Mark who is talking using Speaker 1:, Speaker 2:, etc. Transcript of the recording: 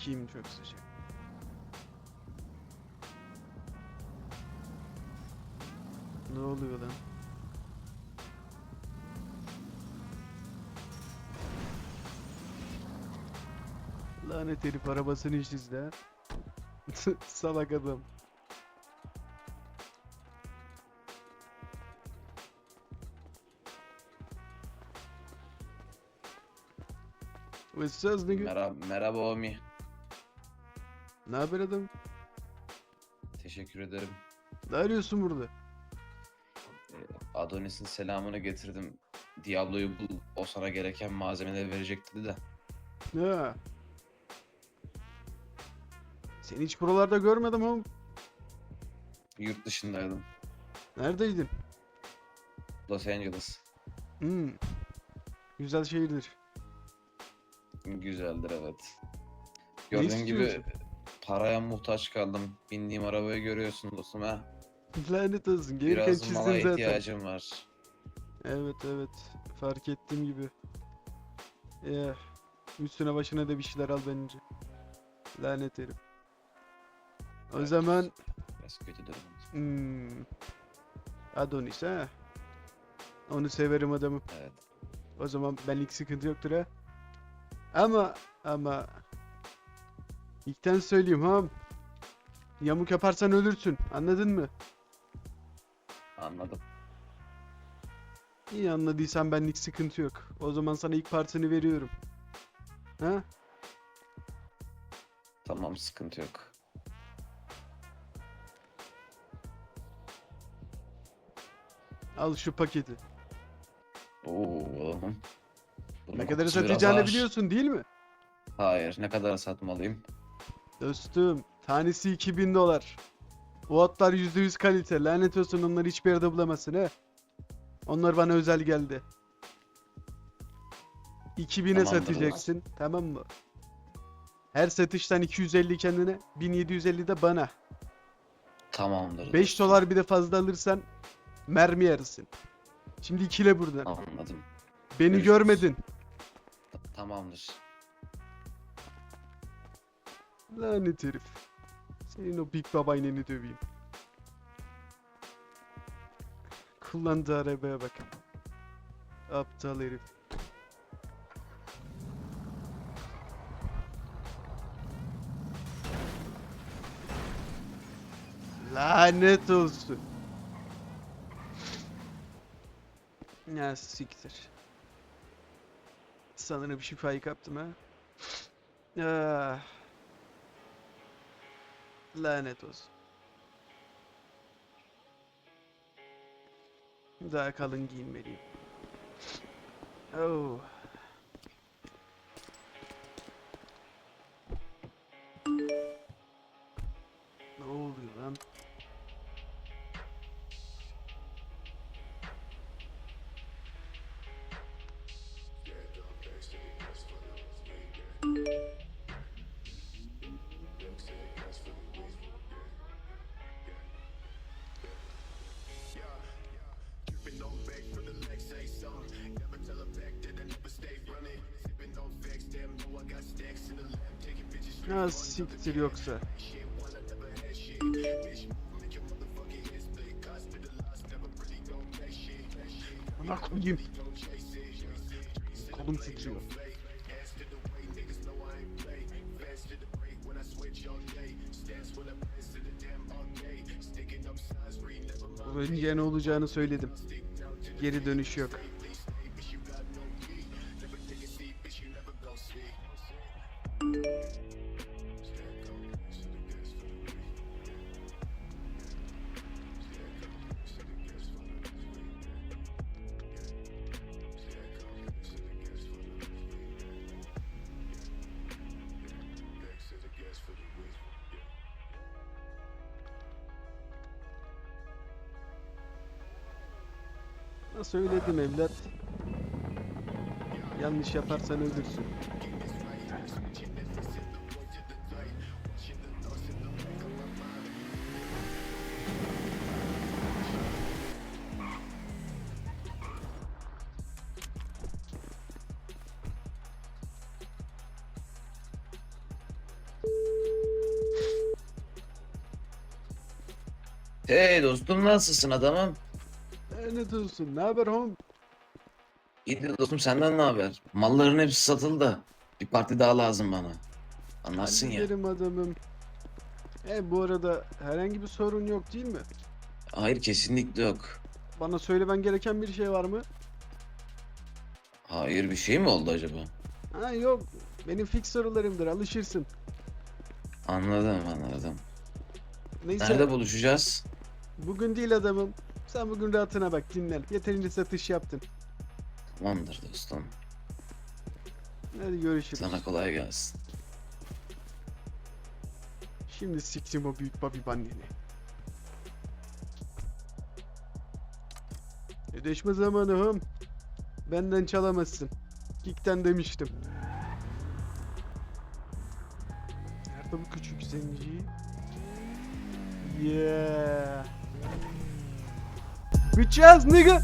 Speaker 1: Sikiyim çok sıcak. Ne oluyor lan? Lanet herif arabasını hiç izle. Salak adam.
Speaker 2: Merhaba, merhaba Omi.
Speaker 1: Ne haber adam?
Speaker 2: Teşekkür ederim.
Speaker 1: Ne arıyorsun burada?
Speaker 2: Ee, Adonis'in selamını getirdim. Diablo'yu bul. O sana gereken malzemeleri verecek dedi de.
Speaker 1: Ha. Seni hiç buralarda görmedim oğlum.
Speaker 2: Yurt dışındaydım.
Speaker 1: Neredeydin?
Speaker 2: Los Angeles.
Speaker 1: Hmm. Güzel şehirdir.
Speaker 2: Güzeldir evet.
Speaker 1: Ne
Speaker 2: Gördüğün gibi
Speaker 1: istiyorsun?
Speaker 2: Paraya muhtaç kaldım. Bindiğim arabayı görüyorsun dostum ha.
Speaker 1: Lanet olsun. Gelirken
Speaker 2: Biraz mala
Speaker 1: çizdin zaten.
Speaker 2: ihtiyacım var.
Speaker 1: Evet evet. Fark ettiğim gibi. Ya. Üstüne başına da bir şeyler al bence. Lanet herif. O
Speaker 2: Evet.
Speaker 1: zaman
Speaker 2: Biraz kötü durum.
Speaker 1: hmm, Adonis ha. Onu severim adamı.
Speaker 2: Evet.
Speaker 1: O zaman benlik sıkıntı yoktur ha. Ama ama İlkten söyleyeyim ha. Yamuk yaparsan ölürsün. Anladın mı?
Speaker 2: Anladım.
Speaker 1: İyi anladıysan benlik sıkıntı yok. O zaman sana ilk partini veriyorum. Ha?
Speaker 2: Tamam sıkıntı yok.
Speaker 1: Al şu paketi.
Speaker 2: Oo oğlum. Bunun
Speaker 1: Ne kadar
Speaker 2: kokusu biraz
Speaker 1: satacağını
Speaker 2: ağır.
Speaker 1: biliyorsun değil mi?
Speaker 2: Hayır. Ne kadar satmalıyım?
Speaker 1: Dostum, tanesi 2000 dolar. O atlar %100 kalite. Lanet olsun onları hiçbir yerde bulamazsın he. Onlar bana özel geldi. 2000'e
Speaker 2: Tamamdır.
Speaker 1: satacaksın, tamam mı? Her satıştan 250 kendine, 1750 de bana.
Speaker 2: Tamamdır.
Speaker 1: 5
Speaker 2: dostum.
Speaker 1: dolar bir de fazla alırsan mermi yarısın. Şimdi ikile buradan.
Speaker 2: Anladım.
Speaker 1: Beni
Speaker 2: görüşürüz.
Speaker 1: görmedin.
Speaker 2: Ta- Tamamdır.
Speaker 1: Lanet herif. Senin o Big babaanneni döveyim. Kullandığı arabaya bak. Aptal herif. Lanet olsun. Ya siktir. Sanırım şifayı kaptım ha. Ah. Lanet olsun. Daha kalın giyinmeliyim. Oh. Siktir yoksa. Ona koyayım. Kolum titriyor. Önce ne olacağını söyledim. Geri dönüş yok. Sana söyledim evlat. Yanlış yaparsan ölürsün.
Speaker 2: Hey dostum nasılsın adamım?
Speaker 1: Ne diyorsun? Ne haber hom?
Speaker 2: İyidir dostum senden ne haber? Malların hepsi satıldı. Bir parti daha lazım bana. Anlarsın ya.
Speaker 1: Hallederim adamım. E bu arada herhangi bir sorun yok değil mi?
Speaker 2: Hayır kesinlikle yok.
Speaker 1: Bana söylemen gereken bir şey var mı?
Speaker 2: Hayır bir şey mi oldu acaba?
Speaker 1: Ha yok. Benim fix sorularımdır. Alışırsın.
Speaker 2: Anladım anladım.
Speaker 1: Neyse.
Speaker 2: Nerede buluşacağız?
Speaker 1: Bugün değil adamım. Sen bugün rahatına bak dinlen. Yeterince satış yaptın.
Speaker 2: Tamamdır dostum.
Speaker 1: Hadi görüşürüz.
Speaker 2: Sana kolay gelsin.
Speaker 1: Şimdi siktim o büyük babi anneni. Ödeşme zamanı hım. Benden çalamazsın. Kickten demiştim. Nerede bu küçük zenci? Yeah. Bitches nigga.